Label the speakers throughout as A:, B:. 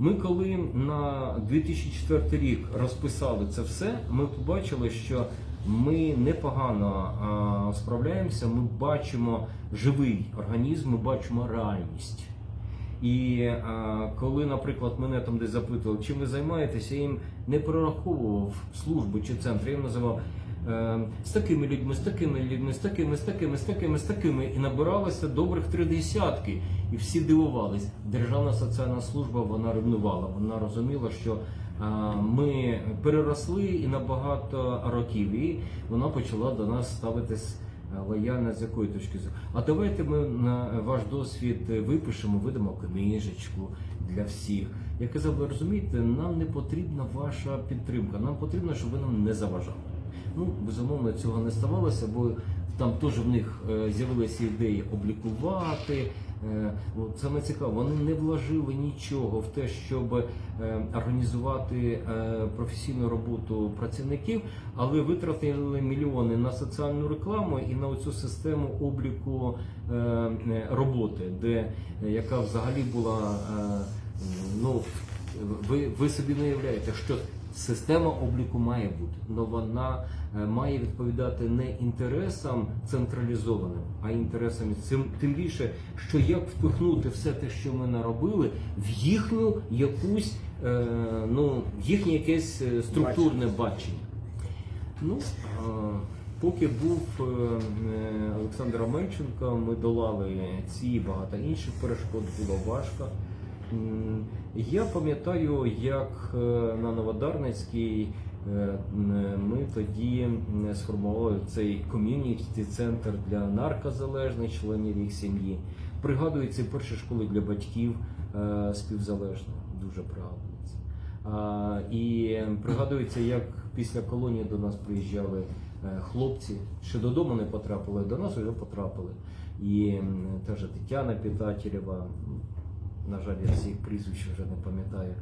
A: Ми коли на 2004 рік розписали це все, ми побачили, що ми непогано а, справляємося. Ми бачимо живий організм, ми бачимо реальність. І а, коли, наприклад, мене там десь запитували, чим ви займаєтеся, я їм не прораховував служби чи центр, я їм називав з такими людьми, з такими людьми, з такими, з такими, з такими, з такими. І набиралося добрих три десятки. І всі дивувались. Державна соціальна служба вона ревнувала. Вона розуміла, що е, ми переросли і на багато років, і вона почала до нас ставитись. е, Лояльна з якої точки зору? А давайте ми на ваш досвід випишемо, видамо книжечку для всіх. Я казав, ви розумієте, нам не потрібна ваша підтримка. Нам потрібно, щоб ви нам не заважали. Ну, безумовно, цього не ставалося, бо там теж в них е, з'явилися ідеї облікувати. Е, Саме цікаво, вони не вложили нічого в те, щоб е, організувати професійну роботу працівників, але витратили мільйони на соціальну рекламу і на цю систему обліку роботи, де яка взагалі була. Ну, ви, ви собі не уявляєте, що система обліку має бути, але вона е, має відповідати не інтересам централізованим, а інтересам цим тим більше, що як впихнути все те, що ми наробили, в їхню якусь е, ну їхнє якесь е, структурне бачення. Ну е, поки був е, Олександр Омельченко, ми долали ці і багато інших перешкод, було важко. Я пам'ятаю, як е, на Новодарницькій е, ми тоді сформували цей ком'юніті центр для наркозалежних членів їх сім'ї. Пригадую ці перші школи для батьків е, співзалежних, дуже пригадується. І пригадується, як після колонії до нас приїжджали хлопці, ще додому не потрапили, до нас вже потрапили. І та же Тетяна Пітатєрєва, на жаль, я всіх прізвищ вже не пам'ятаю.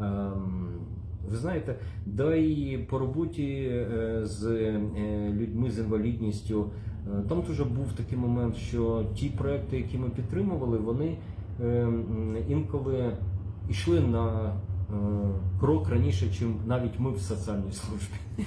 A: Ем, Ви знаєте, да і по роботі е, з е, людьми з інвалідністю, е, там теж був такий момент, що ті проекти, які ми підтримували, вони е, інколи йшли на крок раніше, ніж навіть ми в соціальній службі.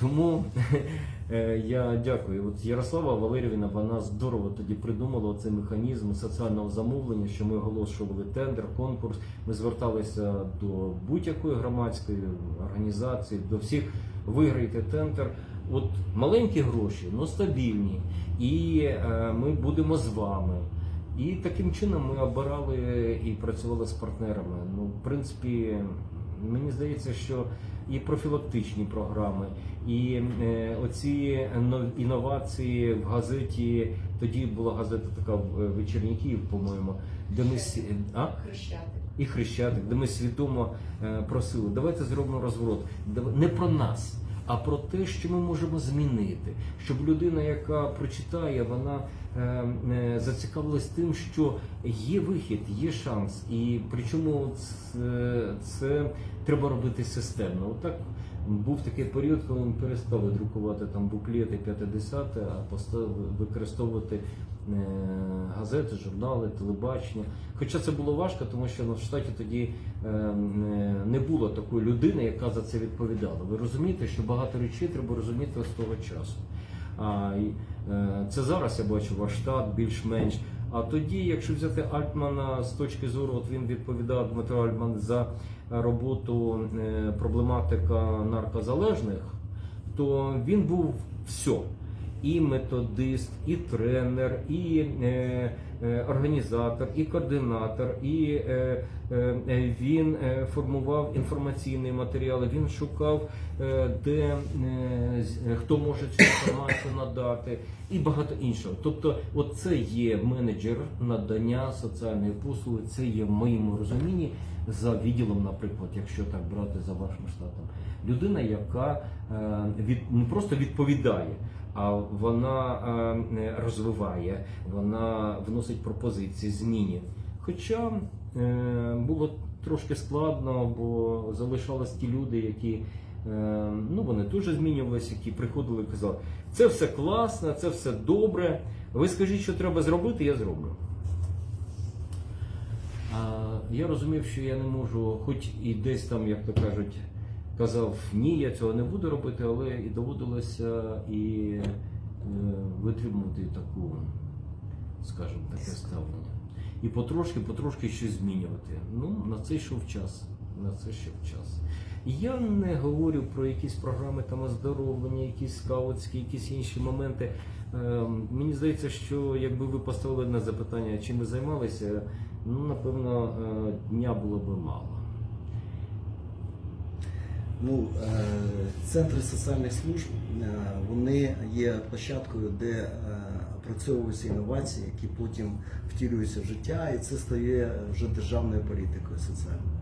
A: Тому е, я дякую. От Ярослава Валерівна, вона здорово тоді придумала цей механізм соціального замовлення, що ми оголошували тендер, конкурс. Ми зверталися до будь-якої громадської організації, до всіх виграйте тендер. От маленькі гроші, але стабільні, і е, ми будемо з вами. І таким чином ми обирали і працювали з партнерами. Ну, в принципі, мені здається, що і профілактичні програми, і е, оці но- інновації в газеті. Тоді була газета така в е, по-моєму, де ми а?
B: Хрещатик.
A: і Хрещатик, де ми свідомо е, просили, давайте зробимо розворот. Не про нас, а про те, що ми можемо змінити. Щоб людина, яка прочитає, вона е, е, зацікавилась тим, що є вихід, є шанс. І причому це, це треба робити системно. Отак був такий період, коли ми перестали друкувати там буклети 50 а використовувати е, газети, журнали, телебачення. Хоча це було важко, тому що ну, в штаті тоді е, не було такої людини, яка за це відповідала. Ви розумієте, що багато речей треба розуміти з того часу. А, е, це зараз я бачу ваш штат більш-менш. А тоді, якщо взяти Альтмана з точки зору, от він відповідав Дмитро Альтман за роботу е, проблематика наркозалежних, то він був все. І методист, і тренер, і е, організатор, і координатор, і е, е, е, він е, формував інформаційні матеріали. Він шукав, е, де е, е, хто може цю інформацію надати, і багато іншого. Тобто, от це є менеджер надання соціальної послуги. Це є в моєму розумінні за відділом, наприклад, якщо так брати за вашим штатом, людина, яка е, від не просто відповідає. А вона е, розвиває, вона вносить пропозиції, зміни. Хоча е, було трошки складно, бо залишались ті люди, які е, ну вони теж змінювалися, які приходили і казали, це все класно, це все добре. Ви скажіть, що треба зробити, я зроблю. Я розумів, що я не можу, хоч і десь там, як то кажуть, казав, ні, я цього не буду робити, але і доводилося і е, витримувати таку, скажімо, таке ставлення. І потрошки, потрошки щось змінювати. Ну, на це йшов час. На це йшов час. Я не говорю про якісь програми там оздоровлення, якісь скаутські, якісь інші моменти. Е, Мені здається, що якби ви поставили на запитання, чим ви займалися, ну напевно, е, дня було би мало.
B: Ну, е, центри соціальних служб е, вони є площадкою, де е, опрацьовуються інновації, які потім втілюються в життя, і це стає вже державною політикою соціальною.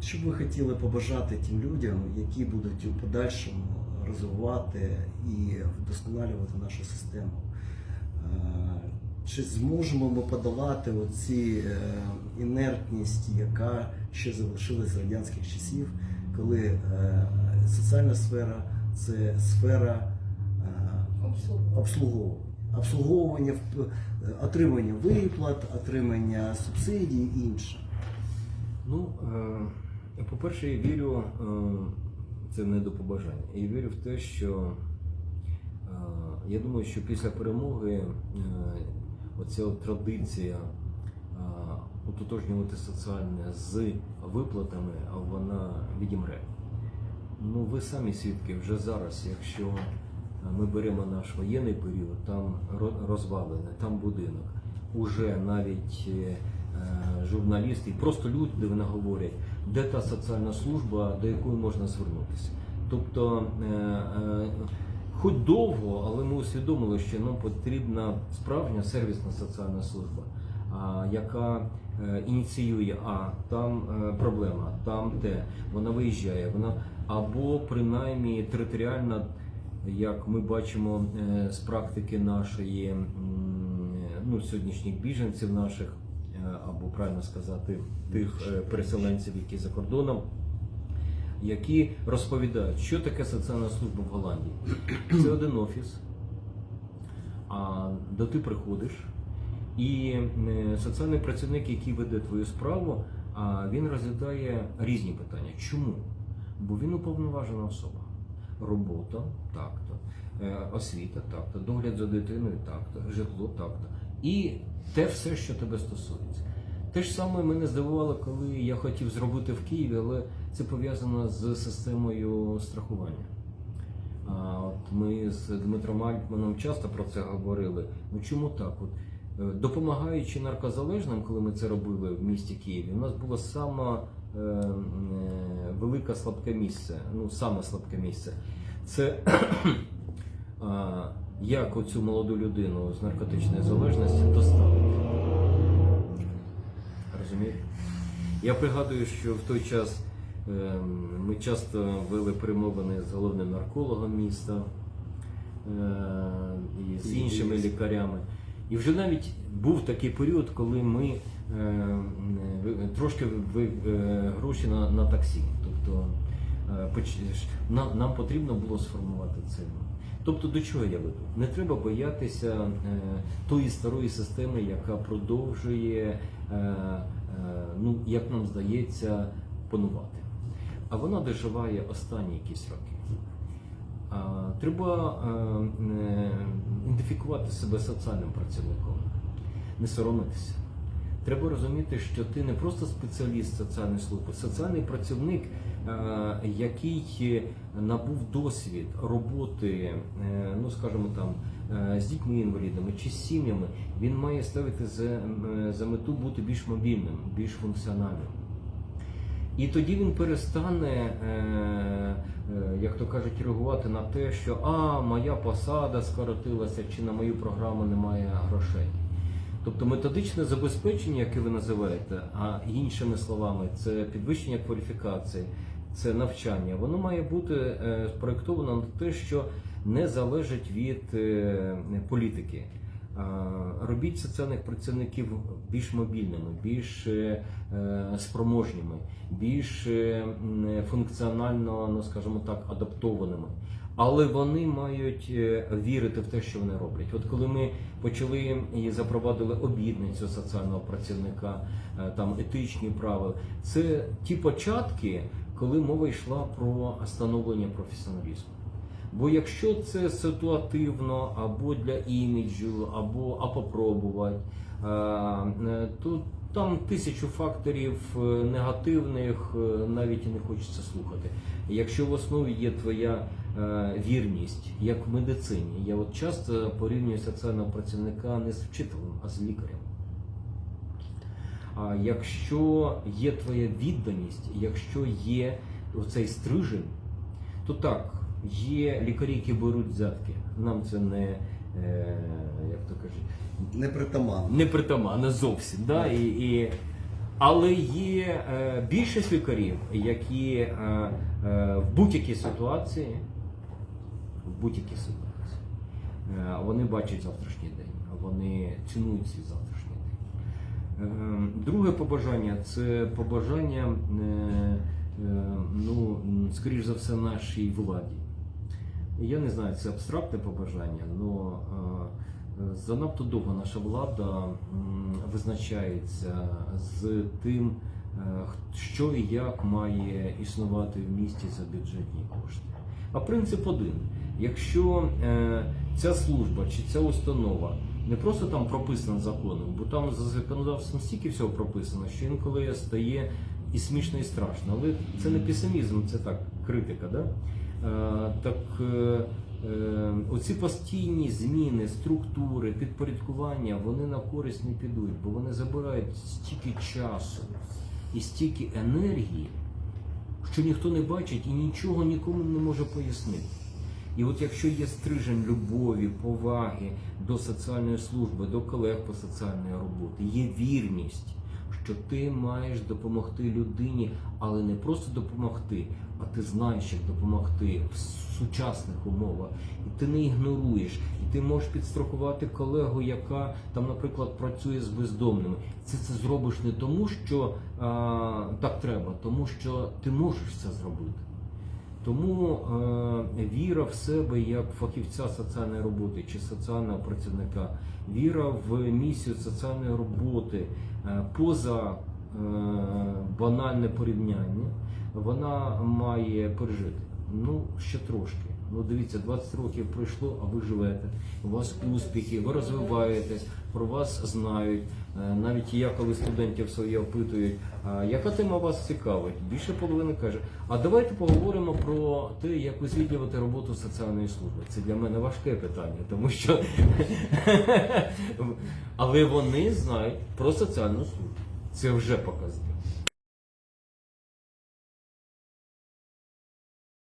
B: Що ви хотіли побажати тим людям, які будуть у подальшому розвивати і вдосконалювати нашу систему? Чи зможемо ми подолати оці інертність, яка ще залишилась з радянських часів, коли е, соціальна сфера це сфера е, обслуговування, обслуговування, в- е, отримання виплат, отримання субсидій і інше.
A: Ну, е, по-перше, я вірю, е, це не до побажання. Я вірю в те, що е, я думаю, що після перемоги е, оця традиція ототожнювати соціальне з виплатами, а вона відімре. Ну, ви самі свідки вже зараз, якщо ми беремо наш воєнний період, там ро- розвалене, там будинок. Уже навіть е, е, журналісти просто люди вони говорять, де та соціальна служба, до якої можна звернутися. Тобто, е, хоч довго, але ми усвідомили, що нам потрібна справжня сервісна соціальна служба, яка е, ініціює, а там е, проблема, там те, вона виїжджає, вона або принаймні територіальна, як ми бачимо е, з практики нашої ну, сьогоднішніх біженців наших, або правильно сказати, тих переселенців, які за кордоном. Які розповідають, що таке соціальна служба в Голландії. Це один офіс, а до ти приходиш, і е, соціальний працівник, який веде твою справу, він розглядає різні питання. Чому? Бо він уповноважена особа. Робота так-то, е, освіта так-то, догляд за дитиною так-то, житло так-то. І те все, що тебе стосується. Те ж саме мене здивувало, коли я хотів зробити в Києві, але це пов'язано з системою страхування. От ми з Дмитром Альтманом часто про це говорили. Ну чому так? От, допомагаючи наркозалежним, коли ми це робили в місті Києві, у нас було саме е, е, велике слабке місце. Ну, саме слабке місце. Це як оцю молоду людину з наркотичної залежності доставити. Розумієте? Я пригадую, що в той час ми часто вели перемовини з головним наркологом міста е, і з іншими лікарями. І вже навіть був такий період, коли ми е, трошки ви- е, гроші на, на таксі. Тобто е, нам, потрібно було сформувати це. Тобто до чого я веду? Не треба боятися тої старої системи, яка продовжує, ну як нам здається, панувати. А вона доживає останні якісь роки. Треба ідентифікувати себе соціальним працівником, не соромитися. Треба розуміти, що ти не просто спеціаліст соціальної служби, соціальний працівник, е, який набув досвід роботи, е, ну скажімо там, е, з дітьми-інвалідами чи з сім'ями, він має ставити за, за мету бути більш мобільним, більш функціональним. І тоді він перестане, е, е, як то кажуть, реагувати на те, що а, моя посада скоротилася, чи на мою програму немає грошей. Тобто методичне забезпечення, яке ви називаєте, а іншими словами, це підвищення кваліфікації, це навчання, воно має бути е, спроєктовано на те, що не залежить від е, політики. А, Робіть соціальних працівників більш мобільними, більш е, е, більш е, функціонально, ну скажімо так, адаптованими. Але вони мають е, вірити в те, що вони роблять. От коли ми почали і запровадили обідницю соціального працівника, е, там етичні правила, це ті початки, коли мова йшла про становлення професіоналізму. Бо якщо це ситуативно або для іміджу, або а попробувати, е, е, то там тисячу факторів е, негативних навіть і не хочеться слухати. Якщо в основі є твоя вірність, як в медицині, я от часто порівнюю соціального працівника не з вчителем, а з лікарем. А якщо є твоя відданість, якщо є оцей стрижень, то так, є лікарі, які беруть взятки. Нам це не, е, як то кажуть,
B: Непритаманно.
A: не притаманно зовсім. Да? І, і, але є е, більшість лікарів, які е, е, в будь-якій ситуації, в будь-якій ситуації, е, вони бачать завтрашній день, вони цінують свій завтрашній день. Е, Друге побажання це побажання, е, е, ну, скоріш за все, нашій владі. Я не знаю, це абстрактне побажання, але занадто довго наша влада визначається з тим, е, що і як має існувати в місті за бюджетні кошти. А принцип один: якщо е, ця служба чи ця установа не просто там прописана законом, бо там за законодавством стільки всього прописано, що інколи стає і смішно, і страшно. Але це не песимізм, це так, критика. Да? Е, так е, е, оці постійні зміни, структури, підпорядкування, вони на користь не підуть, бо вони забирають стільки часу і стільки енергії, що ніхто не бачить і нічого нікому не може пояснити. І от якщо є стрижень любові, поваги до соціальної служби, до колег по соціальної роботи, є вірність, що ти маєш допомогти людині, але не просто допомогти, а ти знаєш, як допомогти в сучасних умовах, і ти не ігноруєш, і ти можеш підстрахувати колегу, яка там, наприклад, працює з бездомними. Це це зробиш не тому, що а, так треба, тому що ти можеш це зробити. Тому е, віра в себе як фахівця соціальної роботи чи соціального працівника, віра в місію соціальної роботи е, поза е, банальне порівняння, вона має пережити. Ну, ще трошки. Ну, дивіться, 20 років пройшло, а ви живете. У вас успіхи, ви розвиваєтесь, про вас знають. Е, Навіть я, коли студентів своїх опитують, яка тема вас цікавить? Більше половини каже, а давайте поговоримо про те, як висвітлювати роботу соціальної служби. Це для мене важке питання, тому що але вони знають про соціальну службу. Це вже показник.